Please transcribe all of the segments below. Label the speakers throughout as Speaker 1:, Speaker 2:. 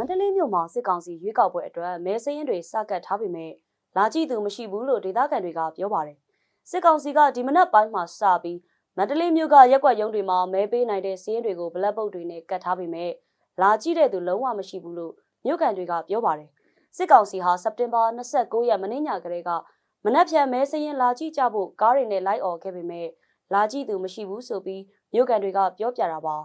Speaker 1: န္တလေးမြို့မှာစစ်ကောင်စီရွေးကောက်ပွဲအတွက်မဲစရင်တွေစကတ်ထားပေမဲ့လာကြည့်သူမရှိဘူးလို့ဒေသခံတွေကပြောပါတယ်စစ်ကောင်စီကဒီမနက်ပိုင်းမှာစပြီးမန္တလေးမြို့ကရက်ကွက်ရုံးတွေမှာမဲပေးနိုင်တဲ့စရင်တွေကိုဘလက်ပုတ်တွေနဲ့ကတ်ထားပေမဲ့လာကြည့်တဲ့သူလုံးဝမရှိဘူးလို့မြို့ကန်တွေကပြောပါတယ်စစ်ကောင်စီဟာစက်တင်ဘာ29ရက်မနေ့ညကလေးကမနက်ဖြန်မဲစရင်လာကြည့်ကြဖို့ကားတွေနဲ့လိုက်អော်ခဲ့ပေမဲ့လာကြည့်သူမရှိဘူးဆိုပြီးမြို့ကန်တွေကပြောပြတာပါ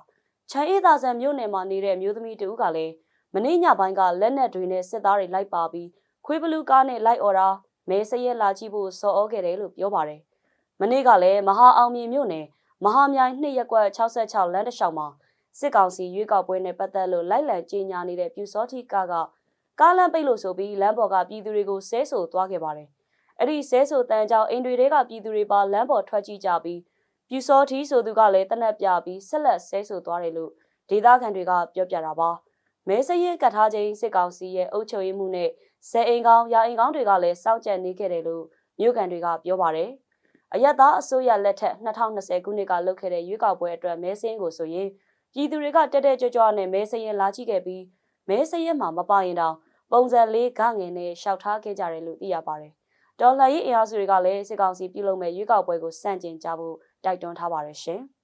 Speaker 1: ချမ်းအေးသာဆန်မြို့နယ်မှာနေတဲ့မြို့သမီးတဦးကလည်း မနေ့ညပိုင်းကလက်နက်တွေနဲ့စစ်သားတွေလိုက်ပါပြီးခွေးဘလူးကားနဲ့လိုက်អော်တာမဲစရဲလာကြည့်ဖို့စော်ဩခဲ့တယ်လို့ပြောပါတယ်။မနေ့ကလည်းမဟာအောင်မြေမြို့နယ်မဟာမြိုင်နှစ်ရက်ကွက်66လမ်းတစ်လျှောက်မှာစစ်ကောင်စီရွေးကောက်ပွဲနဲ့ပတ်သက်လို့လိုက်လံကြေညာနေတဲ့ပြူစောတိကကကားလမ်းပိတ်လို့ဆိုပြီးလမ်းပေါ်ကပြည်သူတွေကိုဆဲဆိုသွားခဲ့ပါတယ်။အဲ့ဒီဆဲဆိုတန်ကြောင်အိမ်တွေတွေကပြည်သူတွေပါလမ်းပေါ်ထွက်ကြည့်ကြပြီးပြူစောတိဆိုသူကလည်းတနက်ပြပြီးဆက်လက်ဆဲဆိုသွားတယ်လို့ဒေသခံတွေကပြောပြတာပါ။ မဲစရင်ကတ်ထားခြင်းစစ်ကောင်စီရဲ့အုပ်ချုပ်ရေးမှုနဲ့ဇဲအိမ်ကောင်းရာအိမ်ကောင်းတွေကလည်းစောင့်ကြံနေခဲ့တယ်လို့မြို့ကန်တွေကပြောပါတယ်။အယက်သားအစိုးရလက်ထက်2020ခုနှစ်ကလုပ်ခဲ့တဲ့ရွေးကောက်ပွဲအတွက်မဲစရင်ကိုဆိုရင်ပြည်သူတွေကတက်တက်ကြွကြွနဲ့မဲစရင်လာကြည့်ခဲ့ပြီးမဲစရင်မှာမပါရင်တောင်ပုံစံလေးဂငင်နဲ့ရှောက်ထားခဲ့ကြတယ်လို့သိရပါတယ်။တော်လှန်ရေးအင်အားစုတွေကလည်းစစ်ကောင်စီပြုလုပ်မဲ့ရွေးကောက်ပွဲကိုစန့်ကျင်ကြဖို့တိုက်တွန်းထားပါတယ်ရှင်။